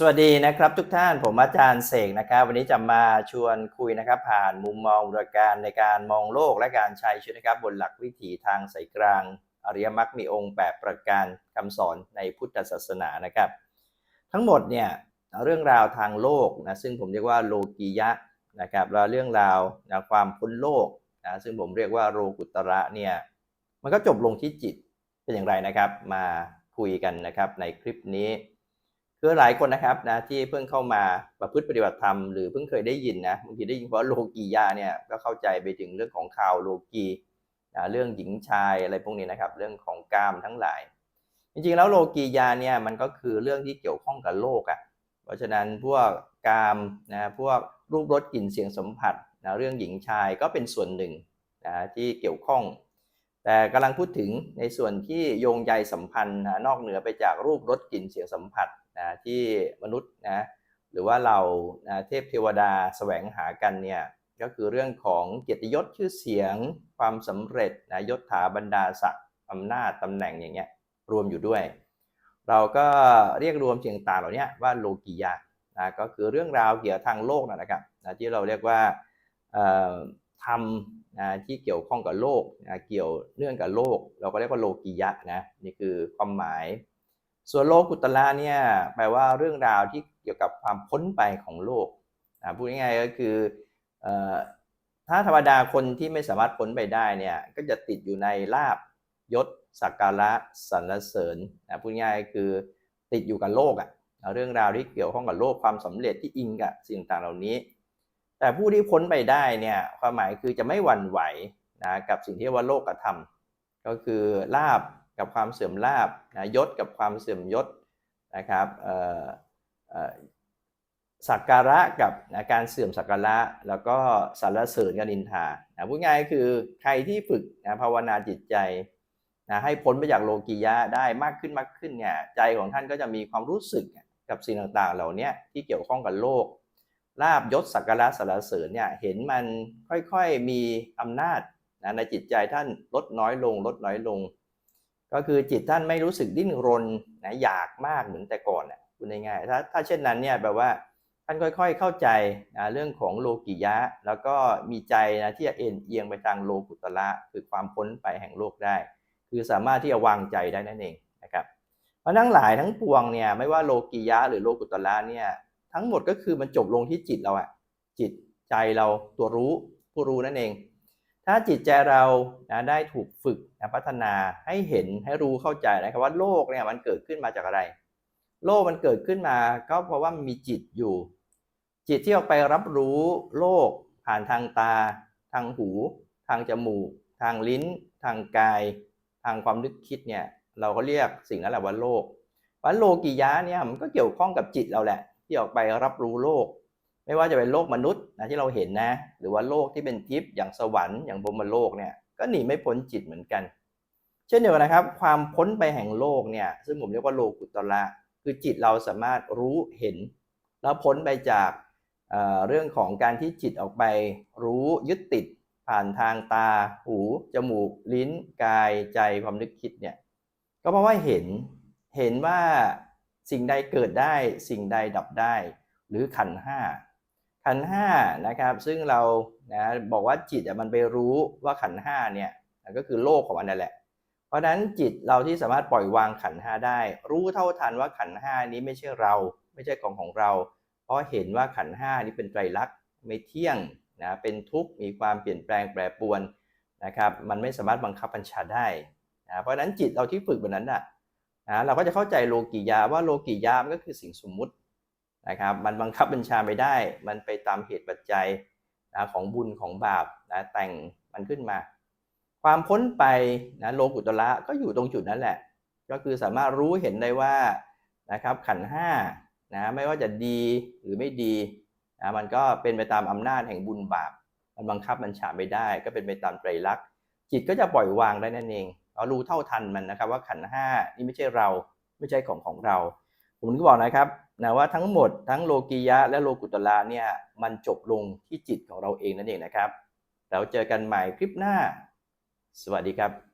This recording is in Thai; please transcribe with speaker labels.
Speaker 1: สวัสดีนะครับทุกท่านผมอาจารย์เสกนะครับ วันนี้จะมาชวนคุยนะครับ ผ่านมุมมองบริการในการมองโลกและการใช้ชีวิตนะครับ บนหลักวิถีทางสายกลาง อริยมรรคมีองค์แปดประการคำสอนในพุทธศาสนานะครับ ทั้งหมดเนี่ยเรื่องราวทางโลกนะซึ่งผมเรียกว่าโลกียะนะครับแล้วเรื่องราวนะความพ้นโลกนะซึ่งผมเรียกว่าโลกุตระเนี่ยมันก็จบลงที่จิตเป็นอย่างไรนะครับ มาคุยกันนะครับในคลิปนี้ คือหลายคนนะครับนะที่เพิ่งเข้ามาประพฤติปฏิบัติธรรมหรือเพิ่งเคยได้ยินนะบางทีได้ยินว่าโลกียะเนี่ยก็เข้าใจไปถึงเรื่องของข่าวโลกีนะเรื่องหญิงชายอะไรพวกนี้นะครับ เรื่องของกามทั้งหลาย จริงๆแล้วโลกียาเนี่ยมันก็คือเรื่องที่เกี่ยวข้องกับโลกอะ่ะเพราะฉะนั้นพวกกามนะพวกรูปรสกลิ่นเสียงสัมผัสนะเรื่องหญิงชายก็เป็นส่วนหนึ่งนะที่เกี่ยวข้อง แต่กำลังพูดถึงในส่วนที่โยงใยสัมพันธ์นะนอกเหนือไปจากรูปรสกลิ่นเสียงสัมผัสนะที่มนุษย์นะหรือว่าเรานะเทพเทวดาแสวงหากันเนี่ยก็คือเรื่องของเกียรติยศชื่อเสียง ความสำเร็จนะยศถาบรรดาศักดิ์อำนาจตำแหน่งอย่างเงี้ยรวมอยู่ด้วย เราก็เรียกรวมสิ่งต่างเหล่านี้ว่าโลกียะนะก็คือเรื่องราวเกี่ยวกับทางโลกนะครับนะที่เราเรียกว่าทำ นะที่เกี่ยวข้องกับโลกนะเกี่ยวเนื่องกับโลก เราก็เรียกว่าโลกียะนะนี่คือความหมาย ส่วนโลกุตละเนี่ยแปลว่าเรื่องราวที่เกี่ยวกับความพ้นไปของโลกนะพูดง่ายๆก็คือถ้าธรรมดาคนที่ไม่สามารถพ้นไปได้เนี่ยก็จะติดอยู่ในลาบยศสักการะสรรเสริญนะพูดง่ายๆคือติดอยู่กับโลกอะ่ะเรื่องราวที่เกี่ยวข้องกับโลกความสำเร็จที่อิงกับสิ่งต่างเหล่านี้ แต่ผู้ที่พ้นไปได้เนี่ยความหมายคือจะไม่หวั่นไหวนะกับสิ่งที่ว่าโลกกระทำก็คือลาบกับความเสื่อมลาบนะยศกับความเสื่อมยศนะครับสักการะกับนะการเสื่อมสักการะ แล้วก็สรรเสริญกันนินทานะพูดง่ายคือใครที่ฝึกนะภาวนาจิตใจนะให้พ้นไปจากโลกียะได้มากขึ้นมากขึ้นเนี่ยใจของท่านก็จะมีความรู้สึกกับสิ่งต่างๆ เหล่านี้ที่เกี่ยวข้องกับโลก ลาบยศสักการะสรรเสริญเนี่ยเห็นมันค่อยๆมีอำนาจนะในจิตใจท่านลดน้อยลง ลดน้อยลง ก็คือจิตท่านไม่รู้สึกดิ้นรนนะอยากมากเหมือนแต่ก่อนนะคุณง่ายๆถ้าถ้าเช่นนั้นเนี่ยแปลว่าท่านค่อยๆเข้าใจนะเรื่องของโลกิยะ แล้วก็มีใจนะที่จะเอ็นเอียงไปทางโลกุตละคือความพ้นไปแห่งโลกได้ คือสามารถที่จะวางใจได้นั่นเองนะครับเพราะทั้งหลายทั้งปวงเนี่ยไม่ว่าโลกียะหรือโลกุตละเนี่ย ทั้งหมดก็คือมันจบลงที่จิตเราอะจิตใจเราตัวรู้ผู้รู้นั่นเอง ถ้าจิตใจเรานะได้ถูกฝึกนะพัฒนาให้เห็นให้รู้เข้าใจนะครับว่าโลกเนี่ยมันเกิดขึ้นมาจากอะไร โลกมันเกิดขึ้นมาก็เพราะว่ามีจิตอยู่ จิตที่ออกไปรับรู้โลกผ่านทางตา ทางหู ทางจมูก ทางลิ้น ทางกาย ทางความนึกคิดเนี่ยเราก็เรียกสิ่งนั้นแหละว่าโลกวันโลกิยะเนี่ยมันก็เกี่ยวข้องกับจิตเราแหละ ที่ออกไปรับรู้โลก ไม่ว่าจะเป็นโลกมนุษย์นะที่เราเห็นนะ หรือว่าโลกที่เป็นทิพย์อย่างสวรรค์อย่างบรมโลกเนี่ยก็หนีไม่พ้นจิตเหมือนกัน เช่นเดียวกันนะครับ ความพ้นไปแห่งโลกเนี่ยซึ่งผมเรียกว่าโลกุตละคือจิตเราสามารถรู้เห็น แล้วพ้นไปจากเเรื่องของการที่จิตออกไป รู้ยึดติดผ่านทางตา หู จมูก ลิ้น กายใจความนึกคิดเนี่ยก็เพราะว่าเห็นเห็นว่า สิ่งใดเกิดได้สิ่งใดดับได้ หรือขันห้าขันห้านะครับซึ่งเรานะบอกว่าจิตมันไปรู้ว่าขันห้าเนี่ยก็คือโลกของมันนั่นแหละ เพราะฉะนั้นจิตเราที่สามารถปล่อยวางขันห้าได้ รู้เท่าทันว่าขันห้านี้ไม่ใช่เรา ไม่ใช่ของของเรา เพราะเห็นว่าขันห้านี้เป็นไตรลักษณ์ไม่เที่ยงนะเป็นทุกข์มีความเปลี่ยนแปลงแปรปรวนนะครับมันไม่สามารถบังคับบัญชาได้นะเพราะฉะนั้นจิตเราที่ฝึกแบบนั้นนะ นะเราก็จะเข้าใจโลกิยาว่าโลกิยามันก็คือสิ่งสมมุตินะครับมันบังคับบัญชาไม่ได้ มันไปตามเหตุปัจจัยนะของบุญของบาปนะแต่งมันขึ้นมา ความพ้นไปนะโลกุตละก็อยู่ตรงจุดนั้นแหละ ก็คือสามารถรู้เห็นได้ว่านะครับขันห้านะไม่ว่าจะดีหรือไม่ดีนะมันก็เป็นไปตามอำนาจแห่งบุญบาป มันบังคับบัญชาไม่ได้ ก็เป็นไปตามไตรลักษณ์จิตก็จะปล่อยวางได้นั่นเอง รู้เท่าทันมันนะครับว่าขันห้านี่ไม่ใช่เราไม่ใช่ของของเรา ผมก็บอกนะครับนะว่าทั้งหมดทั้งโลกียะและโลกุตละเนี่ยมันจบลงที่จิตของเราเองนั่นเองนะครับ แล้วเจอกันใหม่คลิปหน้า สวัสดีครับ